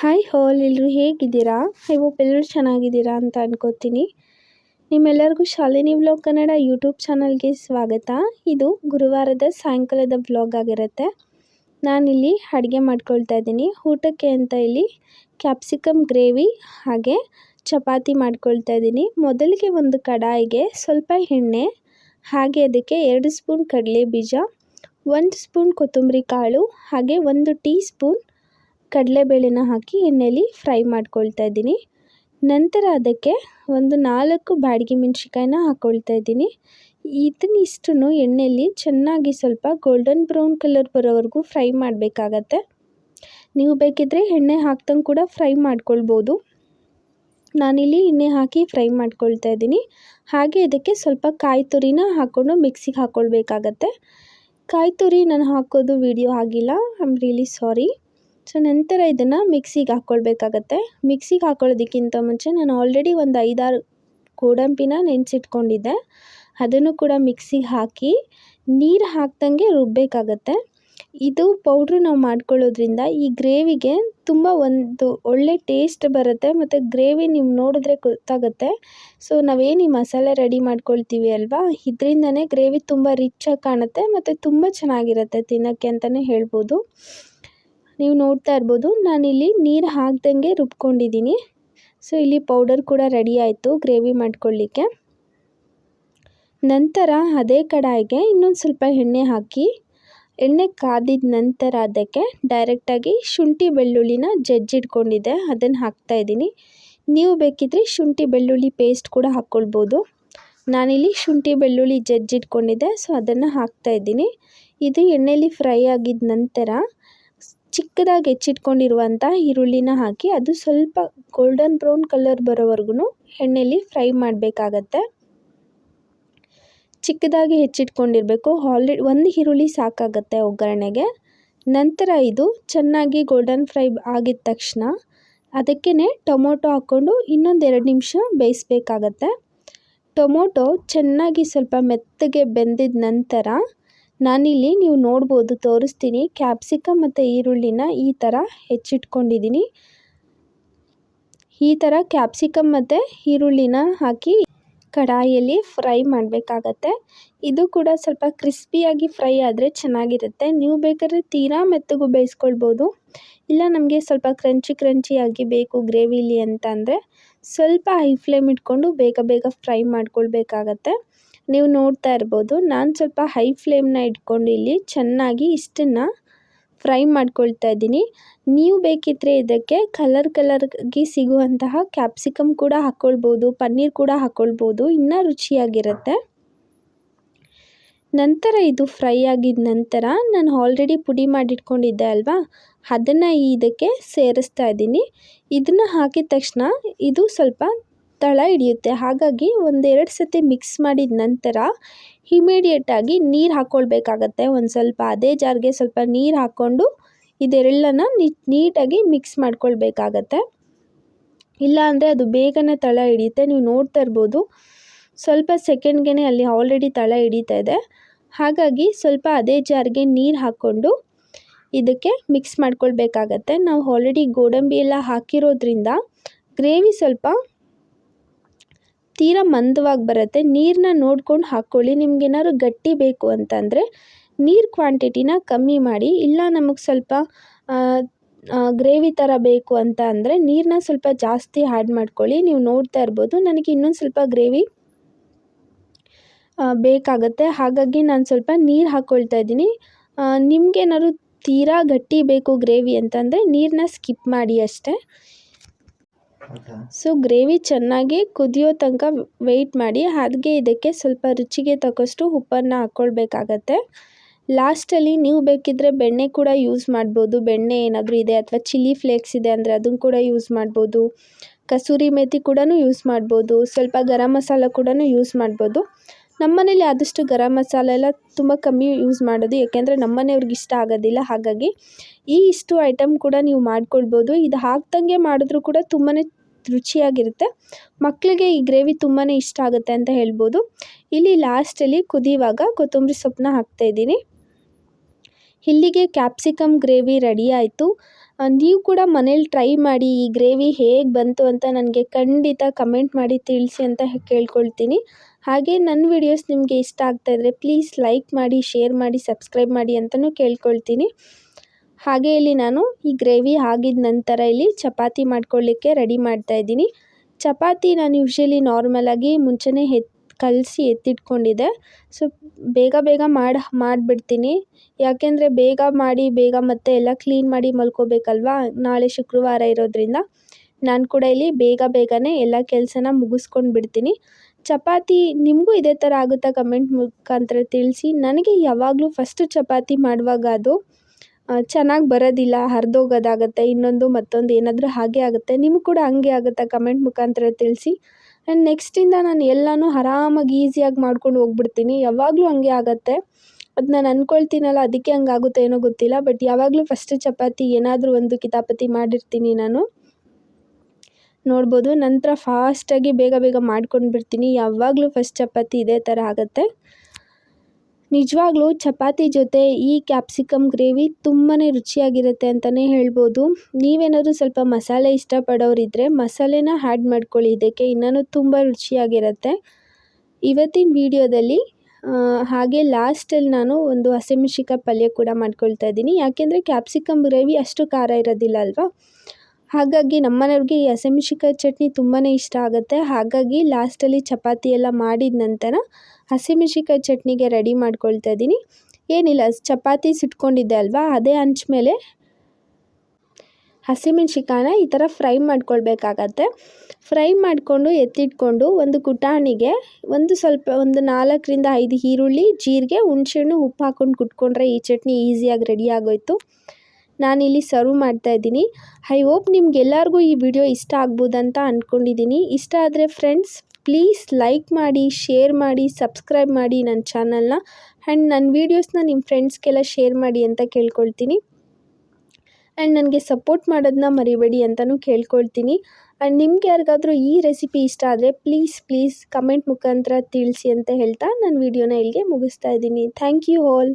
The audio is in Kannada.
ಹಾಯ್ ಹಾಲ್ ಎಲ್ಲರೂ ಹೇಗಿದ್ದೀರಾ? ಐ ಹೋಪ್ ಎಲ್ಲರೂ ಚೆನ್ನಾಗಿದ್ದೀರಾ ಅಂತ ಅನ್ಕೋತೀನಿ. ನಿಮ್ಮೆಲ್ಲರಿಗೂ ಶಾಲಿನಿ ವ್ಲಾಗ್ ಕನ್ನಡ ಯೂಟ್ಯೂಬ್ ಚಾನಲ್ಗೆ ಸ್ವಾಗತ. ಇದು ಗುರುವಾರದ ಸಾಯಂಕಾಲದ ವ್ಲಾಗ್ ಆಗಿರುತ್ತೆ. ನಾನಿಲ್ಲಿ ಅಡುಗೆ ಮಾಡ್ಕೊಳ್ತಾ ಇದ್ದೀನಿ. ಊಟಕ್ಕೆ ಅಂತ ಇಲ್ಲಿ ಕ್ಯಾಪ್ಸಿಕಮ್ ಗ್ರೇವಿ ಹಾಗೆ ಚಪಾತಿ ಮಾಡ್ಕೊಳ್ತಾ ಇದ್ದೀನಿ. ಮೊದಲಿಗೆ ಒಂದು ಕಡಾಯಿಗೆ ಸ್ವಲ್ಪ ಎಣ್ಣೆ, ಹಾಗೆ ಅದಕ್ಕೆ ಎರಡು ಸ್ಪೂನ್ ಕಡಲೆ ಬೀಜ, ಒಂದು ಸ್ಪೂನ್ ಕೊತ್ತಂಬರಿ ಕಾಳು, ಹಾಗೆ ಒಂದು ಟೀ ಸ್ಪೂನ್ ಕಡಲೆಬೇಳೆನ ಹಾಕಿ ಎಣ್ಣೆಯಲ್ಲಿ ಫ್ರೈ ಮಾಡ್ಕೊಳ್ತಾ ಇದ್ದೀನಿ. ನಂತರ ಅದಕ್ಕೆ ಒಂದು ನಾಲ್ಕು ಬಾಡಿಗೆ ಮೆಣಸಿನ್ಕಾಯಿನ ಹಾಕ್ಕೊಳ್ತಾ ಇದ್ದೀನಿ. ಇದನ್ನಿಷ್ಟನ್ನು ಎಣ್ಣೆಯಲ್ಲಿ ಚೆನ್ನಾಗಿ ಸ್ವಲ್ಪ ಗೋಲ್ಡನ್ ಬ್ರೌನ್ ಕಲರ್ ಬರೋವರೆಗೂ ಫ್ರೈ ಮಾಡಬೇಕಾಗತ್ತೆ. ನೀವು ಬೇಕಿದ್ದರೆ ಎಣ್ಣೆ ಹಾಕ್ದಂಗೆ ಕೂಡ ಫ್ರೈ ಮಾಡ್ಕೊಳ್ಬೋದು. ನಾನಿಲ್ಲಿ ಎಣ್ಣೆ ಹಾಕಿ ಫ್ರೈ ಮಾಡ್ಕೊಳ್ತಾ ಇದ್ದೀನಿ. ಹಾಗೆ ಇದಕ್ಕೆ ಸ್ವಲ್ಪ ಕಾಯಿ ತುರಿನ ಹಾಕ್ಕೊಂಡು ಮಿಕ್ಸಿಗೆ ಹಾಕ್ಕೊಳ್ಬೇಕಾಗತ್ತೆ ಕಾಯಿ ತುರಿ ನಾನು ಹಾಕೋದು ವಿಡಿಯೋ ಆಗಿಲ್ಲ. I am really sorry so ನಂತರ ಇದನ್ನು ಮಿಕ್ಸಿಗೆ ಹಾಕ್ಕೊಳ್ಬೇಕಾಗತ್ತೆ. ಮಿಕ್ಸಿಗೆ ಹಾಕ್ಕೊಳ್ಳೋದಕ್ಕಿಂತ ಮುಂಚೆ ನಾನು ಆಲ್ರೆಡಿ ಒಂದು ಐದಾರು ಗೋಡಂಬಿನ ನೆನೆಸಿಟ್ಕೊಂಡಿದ್ದೆ. ಅದನ್ನು ಕೂಡ ಮಿಕ್ಸಿಗೆ ಹಾಕಿ ನೀರು ಹಾಕ್ದಂಗೆ ರುಬ್ಬಬೇಕಾಗತ್ತೆ ಇದು ಪೌಡ್ರು ನಾವು ಮಾಡ್ಕೊಳ್ಳೋದ್ರಿಂದ ಈ ಗ್ರೇವಿಗೆ ತುಂಬ ಒಂದು ಒಳ್ಳೆ ಟೇಸ್ಟ್ ಬರುತ್ತೆ ಮತ್ತು ಗ್ರೇವಿ ನೀವು ನೋಡಿದ್ರೆ ಗೊತ್ತಾಗುತ್ತೆ. ಸೊ ನಾವೇನು ಈ ಮಸಾಲೆ ರೆಡಿ ಮಾಡ್ಕೊಳ್ತೀವಿ ಅಲ್ವಾ? ಇದರಿಂದನೇ ಗ್ರೇವಿ ತುಂಬ ರಿಚ್ಚಾಗಿ ಕಾಣುತ್ತೆ ಮತ್ತು ತುಂಬ ಚೆನ್ನಾಗಿರುತ್ತೆ ತಿನ್ನೋಕ್ಕೆ ಅಂತಲೇ ಹೇಳ್ಬೋದು. ನೀವು ನೋಡ್ತಾ ಇರ್ಬೋದು, ನಾನಿಲ್ಲಿ ನೀರು ಹಾಕ್ದಂಗೆ ರುಬ್ಕೊಂಡಿದ್ದೀನಿ. ಸೊ, ಇಲ್ಲಿ ಪೌಡರ್ ಕೂಡ ರೆಡಿ ಆಯಿತು ಗ್ರೇವಿ ಮಾಡ್ಕೊಳ್ಳಿಕ್ಕೆ. ನಂತರ ಅದೇ ಕಡಾಯಿಗೆ ಇನ್ನೊಂದು ಸ್ವಲ್ಪ ಎಣ್ಣೆ ಹಾಕಿ, ಎಣ್ಣೆ ಕಾದಿದ ನಂತರ ಅದಕ್ಕೆ ಡೈರೆಕ್ಟಾಗಿ ಶುಂಠಿ ಬೆಳ್ಳುಳ್ಳಿನ ಜಜ್ಜಿಟ್ಕೊಂಡಿದ್ದೆ ಅದನ್ನು ಹಾಕ್ತಾಯಿದ್ದೀನಿ ನೀವು ಬೇಕಿದ್ದರೆ ಶುಂಠಿ ಬೆಳ್ಳುಳ್ಳಿ ಪೇಸ್ಟ್ ಕೂಡ ಹಾಕ್ಕೊಳ್ಬೋದು. ನಾನಿಲ್ಲಿ ಶುಂಠಿ ಬೆಳ್ಳುಳ್ಳಿ ಜಜ್ಜಿಟ್ಕೊಂಡಿದ್ದೆ ಸೊ ಅದನ್ನು ಹಾಕ್ತಾಯಿದ್ದೀನಿ ಇದು ಎಣ್ಣೆಯಲ್ಲಿ ಫ್ರೈ ಆಗಿದ ನಂತರ ಚಿಕ್ಕದಾಗಿ ಹೆಚ್ಚಿಟ್ಕೊಂಡಿರುವಂಥ ಈರುಳ್ಳಿನ ಹಾಕಿ ಅದು ಸ್ವಲ್ಪ ಗೋಲ್ಡನ್ ಬ್ರೌನ್ ಕಲರ್ ಬರೋವರೆಗೂ ಎಣ್ಣೆಯಲ್ಲಿ ಫ್ರೈ ಮಾಡಬೇಕಾಗತ್ತೆ. ಚಿಕ್ಕದಾಗಿ ಹೆಚ್ಚಿಟ್ಕೊಂಡಿರಬೇಕು. ಆಲ್ರೆಡಿ ಒಂದು ಈರುಳ್ಳಿ ಸಾಕಾಗತ್ತೆ ಒಗ್ಗರಣೆಗೆ. ನಂತರ ಇದು ಚೆನ್ನಾಗಿ ಗೋಲ್ಡನ್ ಫ್ರೈ ಆಗಿದ ತಕ್ಷಣ ಅದಕ್ಕೇ ಟೊಮೊಟೊ ಹಾಕ್ಕೊಂಡು ಇನ್ನೊಂದು ಎರಡು ನಿಮಿಷ ಬೇಯಿಸ್ಬೇಕಾಗತ್ತೆ. ಟೊಮೊಟೊ ಚೆನ್ನಾಗಿ ಸ್ವಲ್ಪ ಮೆತ್ತಗೆ ಬೆಂದಿದ ನಂತರ ನಾನಿಲ್ಲಿ ನೀವು ನೋಡ್ಬೋದು, ತೋರಿಸ್ತೀನಿ. ಕ್ಯಾಪ್ಸಿಕಮ್ ಮತ್ತು ಈರುಳ್ಳಿನ ಈ ಥರ ಹೆಚ್ಚಿಟ್ಕೊಂಡಿದ್ದೀನಿ ಈ ಥರ ಕ್ಯಾಪ್ಸಿಕಮ್ ಮತ್ತು ಈರುಳ್ಳಿನ ಹಾಕಿ ಕಡಾಯಿಯಲ್ಲಿ ಫ್ರೈ ಮಾಡಬೇಕಾಗತ್ತೆ. ಇದು ಕೂಡ ಸ್ವಲ್ಪ ಕ್ರಿಸ್ಪಿಯಾಗಿ ಫ್ರೈ ಆದರೆ ಚೆನ್ನಾಗಿರುತ್ತೆ. ನೀವು ಬೇಕಾದ್ರೆ ತೀರಾ ಮೆತ್ತಗೂ ಬೇಯಿಸ್ಕೊಳ್ಬೋದು. ಇಲ್ಲ ನಮಗೆ ಸ್ವಲ್ಪ ಕ್ರಂಚಿ ಕ್ರಂಚಿಯಾಗಿ ಬೇಕು ಗ್ರೇವಿಲಿ ಅಂತ ಸ್ವಲ್ಪ ಹೈ ಫ್ಲೇಮ್ ಇಟ್ಕೊಂಡು ಬೇಗ ಬೇಗ ಫ್ರೈ ಮಾಡ್ಕೊಳ್ಬೇಕಾಗತ್ತೆ. ನೀವು ನೋಡ್ತಾ ಇರ್ಬೋದು. ನಾನು ಸ್ವಲ್ಪ ಹೈ ಫ್ಲೇಮ್ನ ಇಟ್ಕೊಂಡು ಇಲ್ಲಿ ಚೆನ್ನಾಗಿ ಇಷ್ಟನ್ನು ಫ್ರೈ ಮಾಡ್ಕೊಳ್ತಾ ಇದ್ದೀನಿ. ನೀವು ಬೇಕಿದ್ದರೆ ಇದಕ್ಕೆ ಕಲರ್ ಕಲರ್ಗೆ ಸಿಗುವಂತಹ ಕ್ಯಾಪ್ಸಿಕಮ್ ಕೂಡ ಹಾಕ್ಕೊಳ್ಬೋದು ಪನ್ನೀರ್ ಕೂಡ ಹಾಕ್ಕೊಳ್ಬೋದು ಇನ್ನೂ ರುಚಿಯಾಗಿರುತ್ತೆ. ನಂತರ ಇದು ಫ್ರೈ ಆಗಿದ ನಂತರ ನಾನು ಆಲ್ರೆಡಿ ಪುಡಿ ಮಾಡಿಟ್ಕೊಂಡಿದ್ದೆ ಅಲ್ವಾ? ಅದನ್ನು ಇದಕ್ಕೆ ಸೇರಿಸ್ತಾ ಇದ್ದೀನಿ. ಇದನ್ನು ಹಾಕಿದ ತಕ್ಷಣ ಇದು ಸ್ವಲ್ಪ ತಳ ಹಿಡಿಯುತ್ತೆ. ಹಾಗಾಗಿ ಒಂದೆರಡು ಸತಿ ಮಿಕ್ಸ್ ಮಾಡಿದ ನಂತರ ಇಮಿಡಿಯೇಟಾಗಿ ನೀರು ಹಾಕ್ಕೊಳ್ಬೇಕಾಗತ್ತೆ ಒಂದು ಸ್ವಲ್ಪ ಅದೇ ಜಾರ್ಗೆ ಸ್ವಲ್ಪ ನೀರು ಹಾಕ್ಕೊಂಡು ಇದೆರಡನ್ನ ನೀಟಾಗಿ ಮಿಕ್ಸ್ ಮಾಡ್ಕೊಳ್ಬೇಕಾಗತ್ತೆ. ಇಲ್ಲ ಅಂದರೆ ಅದು ಬೇಗನೆ ತಳ ಹಿಡಿಯುತ್ತೆ. ನೀವು ನೋಡ್ತಾ ಇರ್ಬೋದು. ಸ್ವಲ್ಪ ಸೆಕೆಂಡ್ಗೆ ಅಲ್ಲಿ ಆಲ್ರೆಡಿ ತಳ ಹಿಡಿತಾ ಇದೆ. ಹಾಗಾಗಿ ಸ್ವಲ್ಪ ಅದೇ ಜಾರ್ಗೆ ನೀರು ಹಾಕ್ಕೊಂಡು ಇದಕ್ಕೆ ಮಿಕ್ಸ್ ಮಾಡ್ಕೊಳ್ಬೇಕಾಗತ್ತೆ. ನಾವು ಆಲ್ರೆಡಿ ಗೋಡಂಬಿ ಎಲ್ಲ ಹಾಕಿರೋದ್ರಿಂದ ಗ್ರೇವಿ ಸ್ವಲ್ಪ ತೀರಾ ಮಂದವಾಗಿ ಬರುತ್ತೆ. ನೀರನ್ನ ನೋಡ್ಕೊಂಡು ಹಾಕ್ಕೊಳ್ಳಿ ನಿಮ್ಗೇನಾದ್ರು ಗಟ್ಟಿ ಬೇಕು ಅಂತಂದರೆ ನೀರು ಕ್ವಾಂಟಿಟಿನ ಕಮ್ಮಿ ಮಾಡಿ. ಇಲ್ಲ ನಮಗೆ ಸ್ವಲ್ಪ ಗ್ರೇವಿ ಥರ ಬೇಕು ಅಂತ ಅಂದರೆ ನೀರನ್ನ ಸ್ವಲ್ಪ ಜಾಸ್ತಿ ಆ್ಯಡ್ ಮಾಡ್ಕೊಳ್ಳಿ. ನೀವು ನೋಡ್ತಾ ಇರ್ಬೋದು. ನನಗೆ ಇನ್ನೊಂದು ಸ್ವಲ್ಪ ಗ್ರೇವಿ ಬೇಕಾಗುತ್ತೆ. ಹಾಗಾಗಿ ನಾನು ಸ್ವಲ್ಪ ನೀರು ಹಾಕ್ಕೊಳ್ತಾ ಇದ್ದೀನಿ. ನಿಮ್ಗೇನಾದ್ರು ತೀರಾ ಗಟ್ಟಿ ಬೇಕು ಗ್ರೇವಿ ಅಂತಂದರೆ ನೀರನ್ನ ಸ್ಕಿಪ್ ಮಾಡಿ ಅಷ್ಟೇ. ಸೊ ಗ್ರೇವಿ ಚೆನ್ನಾಗಿ ಕುದಿಯೋ ತನಕ ವೆಯ್ಟ್ ಮಾಡಿ ಹಾಗೆ ಇದಕ್ಕೆ ಸ್ವಲ್ಪ ರುಚಿಗೆ ತಕ್ಕಷ್ಟು ಉಪ್ಪನ್ನು ಹಾಕ್ಕೊಳ್ಬೇಕಾಗತ್ತೆ ಲಾಸ್ಟಲ್ಲಿ ನೀವು ಬೇಕಿದ್ದರೆ ಬೆಣ್ಣೆ ಕೂಡ ಯೂಸ್ ಮಾಡ್ಬೋದು. ಬೆಣ್ಣೆ ಏನಾದರೂ ಇದೆ ಅಥವಾ ಚಿಲ್ಲಿ ಫ್ಲೇಕ್ಸ್ ಇದೆ ಅಂದರೆ ಅದನ್ನು ಕೂಡ ಯೂಸ್ ಮಾಡ್ಬೋದು. ಕಸೂರಿ ಮೇಥಿ ಕೂಡ ಯೂಸ್ ಮಾಡ್ಬೋದು. ಸ್ವಲ್ಪ ಗರಂ ಮಸಾಲ ಕೂಡ ಯೂಸ್ ಮಾಡ್ಬೋದು. ನಮ್ಮನೇಲಿ ಆದಷ್ಟು ಗರಂ ಮಸಾಲೆ ಎಲ್ಲ ತುಂಬ ಕಮ್ಮಿ ಯೂಸ್ ಮಾಡೋದು. ಯಾಕೆಂದರೆ ನಮ್ಮನೆಯವ್ರಿಗೆ ಇಷ್ಟ ಆಗೋದಿಲ್ಲ. ಹಾಗಾಗಿ ಈ ಇಷ್ಟು ಐಟಮ್ ಕೂಡ ನೀವು ಮಾಡ್ಕೊಳ್ಬೋದು. ಇದು ಹಾಕ್ದಂಗೆ ಮಾಡಿದ್ರೂ ಕೂಡ ತುಂಬಾ ರುಚಿಯಾಗಿರುತ್ತೆ. ಮಕ್ಕಳಿಗೆ ಈ ಗ್ರೇವಿ ತುಂಬಾ ಇಷ್ಟ ಆಗುತ್ತೆ ಅಂತ ಹೇಳ್ಬೋದು. ಇಲ್ಲಿ ಲಾಸ್ಟಲ್ಲಿ ಕುದಿಯುವಾಗ ಕೊತ್ತಂಬರಿ ಸೊಪ್ಪನ್ನ ಹಾಕ್ತಾಯಿದ್ದೀನಿ ಇಲ್ಲಿಗೆ ಕ್ಯಾಪ್ಸಿಕಮ್ ಗ್ರೇವಿ ರೆಡಿ ಆಯಿತು. ನೀವು ಕೂಡ ಮನೇಲಿ ಟ್ರೈ ಮಾಡಿ ಈ ಗ್ರೇವಿ ಹೇಗೆ ಬಂತು ಅಂತ ನನಗೆ ಖಂಡಿತ ಕಮೆಂಟ್ ಮಾಡಿ ತಿಳಿಸಿ ಅಂತ ಕೇಳ್ಕೊಳ್ತೀನಿ. ಹಾಗೆ ನನ್ನ ವಿಡಿಯೋಸ್ ನಿಮಗೆ ಇಷ್ಟ ಆಗ್ತಾಯಿದ್ರೆ ಪ್ಲೀಸ್ ಲೈಕ್ ಮಾಡಿ ಶೇರ್ ಮಾಡಿ ಸಬ್ಸ್ಕ್ರೈಬ್ ಮಾಡಿ ಅಂತಲೂ ಕೇಳ್ಕೊಳ್ತೀನಿ. ಹಾಗೆ ಇಲ್ಲಿ ನಾನು ಈ ಗ್ರೇವಿ ಆಗಿದ ನಂತರ ಇಲ್ಲಿ ಚಪಾತಿ ಮಾಡ್ಕೊಳ್ಳಿಕ್ಕೆ ರೆಡಿ ಮಾಡ್ತಾ ಇದ್ದೀನಿ. ಚಪಾತಿ ನಾನು ಯೂಶ್ವಲಿ ನಾರ್ಮಲಾಗಿ ಮುಂಚೆನೇ ಎತ್, ಕಲಸಿ ಎತ್ತಿಟ್ಕೊಂಡಿದ್ದೆ. ಸೊ ಬೇಗ ಬೇಗ ಮಾಡಿ, ಮಾಡಿಬಿಡ್ತೀನಿ. ಯಾಕೆಂದರೆ ಬೇಗ ಮಾಡಿ, ಬೇಗ ಮತ್ತೆ ಎಲ್ಲ ಕ್ಲೀನ್ ಮಾಡಿ ಮಲ್ಕೋಬೇಕಲ್ವಾ? ನಾಳೆ ಶುಕ್ರವಾರ ಇರೋದ್ರಿಂದ ನಾನು ಕೂಡ ಇಲ್ಲಿ ಬೇಗ ಬೇಗನೆ ಎಲ್ಲ ಕೆಲಸನ ಮುಗಿಸ್ಕೊಂಡು ಬಿಡ್ತೀನಿ. ಚಪಾತಿ ನಿಮಗೂ ಇದೇ ಥರ ಆಗುತ್ತಾ ಕಮೆಂಟ್ ಮುಖಾಂತರ ತಿಳಿಸಿ. ನನಗೆ ಯಾವಾಗಲೂ ಫಸ್ಟು ಚಪಾತಿ ಮಾಡುವಾಗ ಅದು ಚೆನ್ನಾಗಿ ಬರೋದಿಲ್ಲ, ಹರಿದೋಗೋದಾಗತ್ತೆ, ಇನ್ನೊಂದು ಮತ್ತೊಂದು ಏನಾದರೂ ಹಾಗೆ ಆಗುತ್ತೆ, ನಿಮ್ಗೆ ಕೂಡ ಹಂಗೆ ಆಗುತ್ತಾ ಕಮೆಂಟ್ ಮುಖಾಂತರ ತಿಳಿಸಿ. ಆ್ಯಂಡ್ ನೆಕ್ಸ್ಟಿಂದ ನಾನು ಎಲ್ಲನೂ ಆರಾಮಾಗಿ, ಈಸಿಯಾಗಿ ಮಾಡ್ಕೊಂಡು ಹೋಗ್ಬಿಡ್ತೀನಿ. ಯಾವಾಗಲೂ ಹಂಗೆ ಆಗುತ್ತೆ. ಅದು ನಾನು ಅಂದ್ಕೊಳ್ತೀನಲ್ಲ ಅದಕ್ಕೆ ಹಂಗೆ ಆಗುತ್ತೆ ಏನೋ ಗೊತ್ತಿಲ್ಲ ಬಟ್ ಯಾವಾಗಲೂ ಫಸ್ಟ್ ಚಪಾತಿ, ಏನಾದರೂ ಒಂದು ಕಿತಾಪತಿ ಮಾಡಿರ್ತೀನಿ ನಾನು. ನೋಡ್ಬೋದು, ನಂತರ ಫಾಸ್ಟಾಗಿ ಬೇಗ ಬೇಗ ಮಾಡ್ಕೊಂಡು ಬಿಡ್ತೀನಿ ಯಾವಾಗಲೂ ಫಸ್ಟ್ ಚಪಾತಿ ಇದೇ ಥರ ಆಗುತ್ತೆ. ನಿಜವಾಗ್ಲೂ ಚಪಾತಿ ಜೊತೆ ಈ ಕ್ಯಾಪ್ಸಿಕಮ್ ಗ್ರೇವಿ ತುಂಬಾ ರುಚಿಯಾಗಿರುತ್ತೆ ಅಂತಲೇ ಹೇಳ್ಬೋದು. ನೀವೇನಾದರೂ ಸ್ವಲ್ಪ ಮಸಾಲೆ ಇಷ್ಟಪಡೋರಿದ್ದರೆ ಮಸಾಲೆನ ಆ್ಯಡ್ ಮಾಡ್ಕೊಳ್ಳಿ, ಇದಕ್ಕೆ ಇನ್ನೂ ತುಂಬ ರುಚಿಯಾಗಿರುತ್ತೆ. ಇವತ್ತಿನ ವಿಡಿಯೋದಲ್ಲಿ ಹಾಗೆ ಲಾಸ್ಟಲ್ಲಿ ನಾನು ಒಂದು ಹಸಿಮೆಣ್ಸಿಕಾಯಿ ಪಲ್ಯ ಕೂಡ ಮಾಡ್ಕೊಳ್ತಾ ಇದ್ದೀನಿ. ಯಾಕೆಂದರೆ ಕ್ಯಾಪ್ಸಿಕಮ್ ಗ್ರೇವಿ ಅಷ್ಟು ಖಾರ ಇರೋದಿಲ್ಲ ಅಲ್ವಾ? ಹಾಗಾಗಿ ನಮ್ಮನೆಯವ್ರಿಗೆ ಈ ಹಸಿಮೆಣ್ಸಿಕಾಯಿ ಚಟ್ನಿ ತುಂಬಾ ಇಷ್ಟ ಆಗುತ್ತೆ. ಹಾಗಾಗಿ ಲಾಸ್ಟಲ್ಲಿ ಚಪಾತಿ ಎಲ್ಲ ಮಾಡಿದ ನಂತರ ಹಸಿಮೆಣ್ಸಿಕಾಯಿ ಚಟ್ನಿಗೆ ರೆಡಿ ಮಾಡ್ಕೊಳ್ತಾ ಇದ್ದೀನಿ. ಏನಿಲ್ಲ, ಚಪಾತಿ ಸುಟ್ಕೊಂಡಿದ್ದೆ ಅಲ್ವಾ? ಅದೇ ಹಂಚ್ ಮೇಲೆ ಹಸಿಮೆಣ್ಸಿಕಾಯನ್ನ ಈ ಥರ ಫ್ರೈ ಮಾಡ್ಕೊಳ್ಬೇಕಾಗತ್ತೆ. ಫ್ರೈ ಮಾಡಿಕೊಂಡು ಎತ್ತಿಟ್ಕೊಂಡು ಒಂದು ಕುಟಾಣಿಗೆ ಒಂದು ಸ್ವಲ್ಪ, ಒಂದು ನಾಲ್ಕರಿಂದ ಐದು ಈರುಳ್ಳಿ, ಜೀರಿಗೆ, ಹುಣಸೆಹಣ್ಣು ಉಪ್ಪು ಹಾಕ್ಕೊಂಡು ಕುಟ್ಕೊಂಡ್ರೆ ಈ ಚಟ್ನಿ ಈಸಿಯಾಗಿ ರೆಡಿ ಆಗೋಯ್ತು. ನಾನಿಲ್ಲಿ ಸರ್ವ್ ಮಾಡ್ತಾ ಇದ್ದೀನಿ. ಐ ಹೋಪ್ ನಿಮ್ಗೆಲ್ಲರಿಗೂ ಈ ವಿಡಿಯೋ ಇಷ್ಟ ಆಗ್ಬೋದಂತ ಅಂದ್ಕೊಂಡಿದ್ದೀನಿ ಇಷ್ಟ ಆದರೆ ಫ್ರೆಂಡ್ಸ್ ಪ್ಲೀಸ್ ಲೈಕ್ ಮಾಡಿ ಶೇರ್ ಮಾಡಿ ಸಬ್ಸ್ಕ್ರೈಬ್ ಮಾಡಿ ನನ್ನ ಚಾನಲ್ನ ಆ್ಯಂಡ್ ನನ್ನ ವೀಡಿಯೋಸ್ನ ನಿಮ್ಮ ಫ್ರೆಂಡ್ಸ್ಗೆಲ್ಲ ಶೇರ್ ಮಾಡಿ ಅಂತ ಕೇಳ್ಕೊಳ್ತೀನಿ. ಆ್ಯಂಡ್ ನನಗೆ ಸಪೋರ್ಟ್ ಮಾಡೋದನ್ನ ಮರಿಬೇಡಿ ಅಂತಲೂ ಕೇಳ್ಕೊಳ್ತೀನಿ. ಆ್ಯಂಡ್ ನಿಮ್ಗೆ ಯಾರಿಗಾದರೂ ಈ ರೆಸಿಪಿ ಇಷ್ಟ ಆದರೆ ಪ್ಲೀಸ್ ಪ್ಲೀಸ್ ಕಮೆಂಟ್ ಮುಖಾಂತರ ತಿಳಿಸಿ ಅಂತ ಹೇಳ್ತಾ ನನ್ನ ವೀಡಿಯೋನ ಇಲ್ಲಿಗೆ ಮುಗಿಸ್ತಾ ಇದ್ದೀನಿ. Thank you all